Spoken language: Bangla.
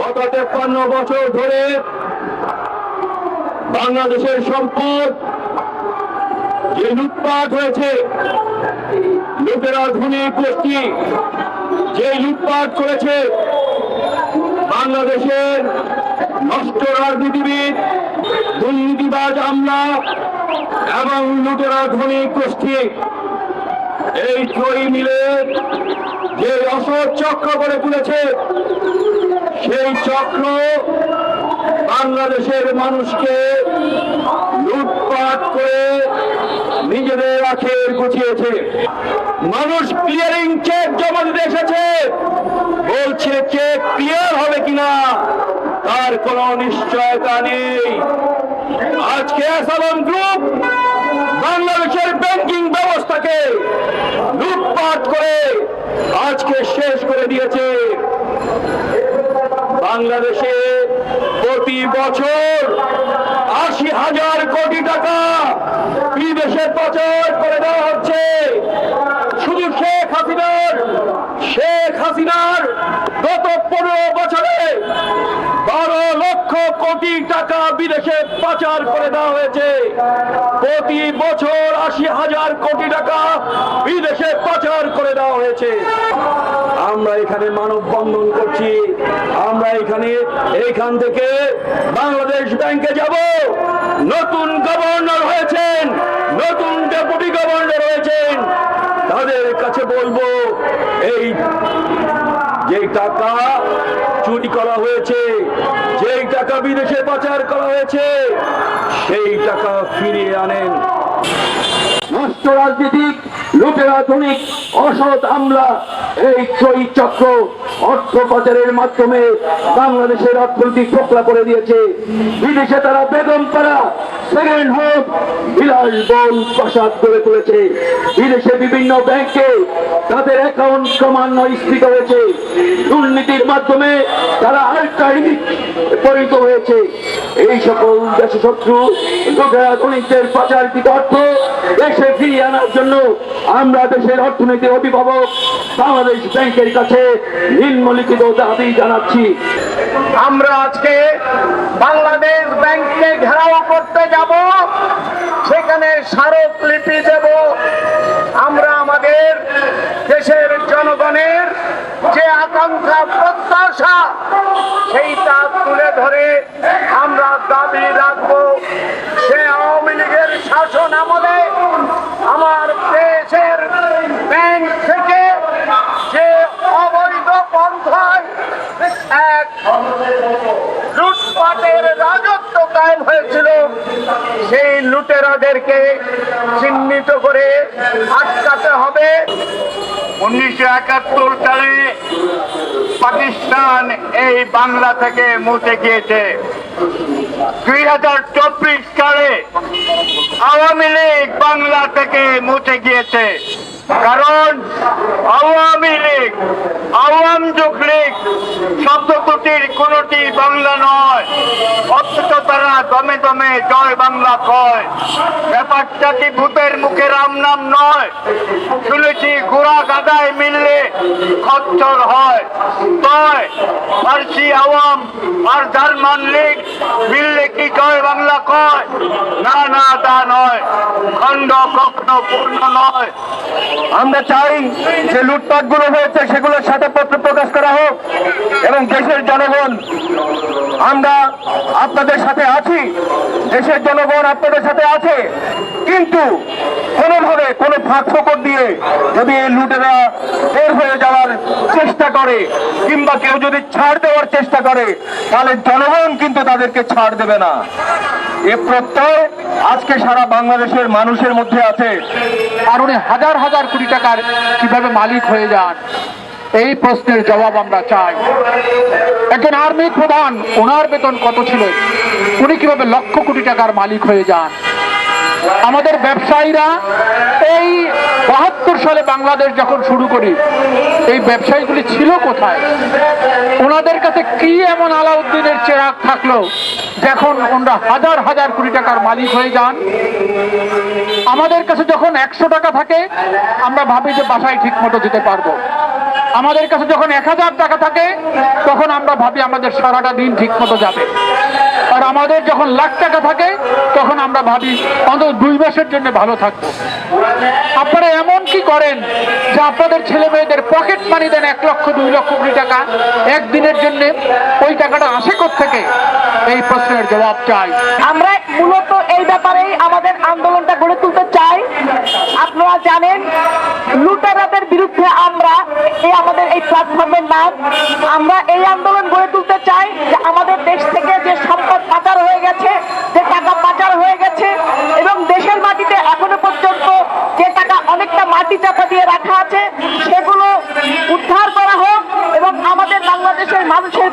গত তেপ্পান্ন বছর ধরে বাংলাদেশের সম্পদ যে লুটপাট হয়েছে, লুটেরা ধনী গোষ্ঠী যে লুটপাট করেছে, বাংলাদেশের নষ্ট রাজনীতিবিদ, দুর্নীতিবাজ আমলা এবং লুটেরা ধনী গোষ্ঠী, এই ত্রয়ী মিলে যে অসৎ চক্র করে তুলেছে সেই চক্র বাংলাদেশের মানুষকে লুটপাট করে নিজেদের আখের গুছিয়েছে। মানুষ ক্লিয়ারিং চেক জমা দিতে এসেছে। বলছে চেক ক্লিয়ার হবে কিনা, তার কোনো নিশ্চয়তা নেই। আজকে অ্যাসালন গ্রুপ বাংলাদেশের ব্যাংকিং ব্যবস্থাকে লুটপাট করে আজকে শেষ করে দিয়েছে। বাংলাদেশে প্রতি বছর আশি হাজার কোটি টাকা বিদেশে পাচার করে দেওয়া হচ্ছে। শুধু শেখ হাসিনার শেখ হাসিনার গত পনেরো বছরে বারো কোটি টাকা বিদেশে পাচার করে দেওয়া হয়েছে। প্রতি বছর আশি হাজার কোটি টাকা বিদেশে পাচার করে দেওয়া হয়েছে। আমরা এখানে মানব বন্ধন করছি। আমরা এখানে এইখান থেকে বাংলাদেশ ব্যাংকে যাব। নতুন গভর্নর হয়েছেন, নতুন ডেপুটি গভর্নর হয়েছেন। তাদের কাছে বলব, এই যে টাকা চুরি করা হয়েছে, যেই টাকা বিদেশে পাচার করা হয়েছে, সেই টাকা ফিরিয়ে আনেন। নষ্ট রাজনীতিক লোকের আধুনিক অসৎ আমলা, এই চক্র অর্থ পাচারের মাধ্যমে বাংলাদেশের অর্থনৈতিক ফোকলা করে দিয়েছে। বিদেশে তারা বেগম পাড়া সেকেন্ড হোম বিলাস বল প্রসাদ করে তুলেছে। বিদেশে বিভিন্ন ব্যাংকে তাদের অ্যাকাউন্ট ক্রমান্বয় স্থিত হয়েছে। দুর্নীতির মাধ্যমে তারা আল্টারিক পরিণত হয়েছে। এই সকল দেশশত্রু লুটেরা ধনিকদের পাচারকৃত অর্থ দেশে ফিরিয়ে আনার জন্য আমরা দেশের অর্থনীতির অভিভাবক বাংলাদেশ ব্যাংকের কাছে নিম্নলিখিত দাবি জানাচ্ছি। আমরা আজকে বাংলাদেশ ব্যাংককে ঘেরাও করতে যাব। সেখানে স্মারকলিপি দেব আমরা আমাদের দেশের জনগণের যে আকাঙ্ক্ষা প্রত্যাশা সেইটা তুলে ধরে আমরা দাবি রাখব সে আওয়ামী লীগের শাসন আমলে আমার দেশের ব্যাংক থেকে যে অবৈধ পন্থায় এক লুটপাটের রাজত্ব কায়েম হয়েছিল, সেই লুটেরাদেরকে চিহ্নিত করে আটকাতে হবে। উনিশশো একাত্তর সালে পাকিস্তান এই বাংলা থেকে মুছে গিয়েছে। দুই হাজার চব্বিশ সালে আওয়ামী লীগ বাংলা থেকে মুছে গিয়েছে। কারণ আওয়ামী লীগ, আওয়াম যুগ লীগ শব্দ দুটির কোনটি বাংলা নয়। অথচ তারা দমে দমে জয় বাংলা কয়। ব্যাপারটা কি ভূতের মুখে রাম নাম নয়? শুনেছি গোড়া গাদায় মিললে খচ্চর হয়। তয় ফার্সি আওয়াম আর জার্মান লীগ মিললে কি জয় বাংলা কয়? না না, তা নয়। খণ্ড কখনো পূর্ণ নয়। আমরা চাই যে লুটপাটগুলো হয়েছে সেগুলোর সাথে পত্র প্রকাশ করা হোক এবং দেশের জনগণ, আমরা আপনাদের সাথে আছি, দেশের জনগণ আপনাদের সাথে আছে, কিন্তু কোনোভাবে কোনো ফাঁক ফোকর দিয়ে যদি এই লুটেরা বের হয়ে যাওয়ার চেষ্টা করে কিংবা কেউ যদি ছাড় দেওয়ার চেষ্টা করে, তাহলে জনগণ কিন্তু তাদেরকে ছাড় দেবে না। এ প্রত্যয় আজকে সারা বাংলাদেশের মানুষের মধ্যে আছে। আর উনি হাজার হাজার কোটি টাকার কীভাবে মালিক হয়ে যান, এই প্রশ্নের জবাব আমরা চাই। একজন আর্মি প্রধান, ওনার বেতন কত ছিল? উনি কীভাবে লক্ষ কোটি টাকার মালিক হয়ে যান? আমাদের ব্যবসায়ীরা এই বাহাত্তর সালে বাংলাদেশ যখন শুরু করি, এই ব্যবসায়ীগুলি ছিল কোথায়? ওনাদের কাছে কি এমন আলাউদ্দিনের চেরাগ থাকল? যখন ওনারা হাজার হাজার কোটি টাকার মালিক হয়ে যান। আমাদের কাছে যখন একশো টাকা থাকে, আমরা ভাবি যে বাসায় ঠিক মতো যেতে পারব। আমাদের কাছে যখন এক হাজার টাকা থাকে, তখন আমরা ভাবি আমাদের সারাটা দিন ঠিক মতো যাবে। আর আমাদের যখন লাখ টাকা থাকে, তখন আমরা ভাবি, অন্তত দুই মাসের জন্য ভালো থাকব। আপনারা এমন কি করেন যে আপনাদের ছেলে মেয়েদের পকেট মানি দেন এক লক্ষ, দুই লক্ষ কোটি টাকা? একদিনের জন্য ওই টাকাটা আসে থেকে এই প্রশ্নের জবাব চাই। আমরা মূলত এই ব্যাপারেই আমাদের আন্দোলনটা গড়ে তুলতে চাই। আপনারা জানেন, লুটেরাদের বিরুদ্ধে আমরা এই আমাদের এই প্ল্যাটফর্মের নাম। আমরা এই আন্দোলন গড়ে তুলতে চাই যে আমাদের দেশ থেকে যে পাচার হয়ে গেছে যে টাকা পাচার হয়ে গেছে, এবং দেশের মাটিতে এখনও পর্যন্ত যে টাকা অনেকটা মাটি চাপা দিয়ে রাখা আছে। সেগুলো উদ্ধার করা হোক, এবং আমাদের বাংলাদেশের মানুষের